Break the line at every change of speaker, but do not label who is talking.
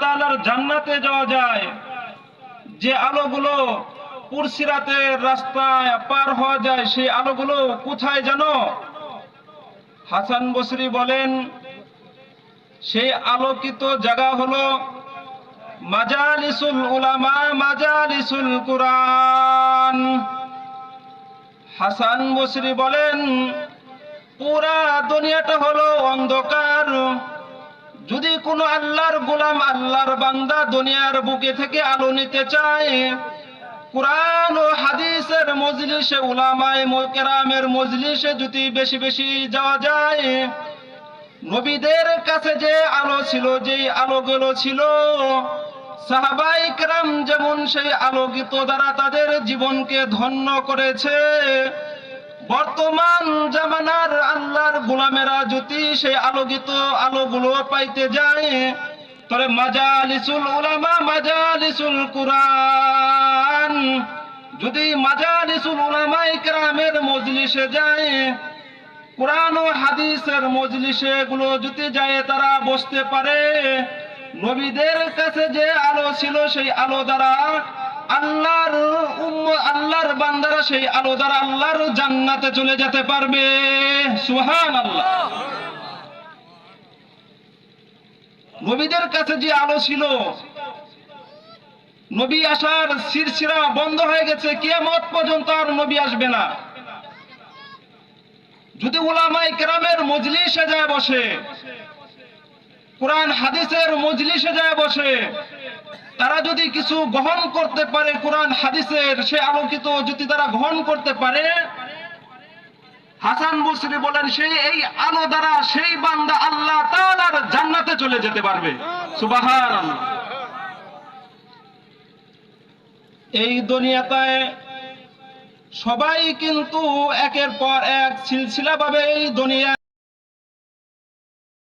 তাআলার জান্নাতে যাওয়া যায়। যে আলোগুলো পুরসিরাতের রাস্তায় পার হওয়া যায়, সেই আলোগুলো কোথায় জানো? হাসান বসরি বলেন, সেই আলোকিত জায়গা হলো মাজালিসুল উলামা, মাজালিসুল কুরআন। হাসান বসরি বলেন, পুরা দুনিয়াটা হলো অন্ধকার। যদি কোনো আল্লাহর গোলাম আল্লাহর বান্দা দুনিয়ার বুকে থেকে আলো নিতে চায়, কোরআন ও হাদিসের মজলিসে উলামায়ে কেরামের মজলিসে যদি বেশি বেশি যাওয়া যায়, নবীদের কাছে যে আলো ছিল, যেই আলোগুলো ছিল সাহাবাই কেরাম যেমন সেই আলোকিত দ্বারা তাদের জীবনকে ধন্য করেছে, বর্তমান আল্লাহর গোলামেরা যদি সেই আলোকিত আলোগুলো পাইতে যায়। তবে মাজালিসুল উলামা, মাজালিসুল কুরআন, যদি মাজালিসুল উলামা ইকরামের মজলিসে যায়, কোরআন ও হাদিসের মজলিসে গুলো যদি যায়, তারা বসতে পারে। নবীদের কাছে যে আলো ছিল, সেই আলো দ্বারা আল্লাহর আল্লাহর বান্দারা সেই আলো দ্বারা আল্লাহর জান্নাতে চলে যেতে পারবে। সুহান আল্লাহ নবীদের কাছে যে আলো ছিল, নবী আসার শিরশিরা বন্ধ হয়ে গেছে, কিয়ামত পর্যন্ত আর নবী আসবে না। যদি ওলামাই কেরামের মজলিসে যায় বসে কোরআন হাদিসের মজলিসে যায় বসে। তারা যদি কিছু গ্রহণ করতে পারে কোরআন হাদিসের, সে আলোকিত যদি তারা গ্রহণ করতে পারে, হাসান বসরি বলেন সেই এই আলো দ্বারা সেই বান্দা আল্লাহ তাআলার জান্নাতে চলে যেতে পারবে। সুবাহান এই দুনিয়াতে সবাই কিন্তু একের পর এক সিলসিলা ভাবে এই দুনিয়া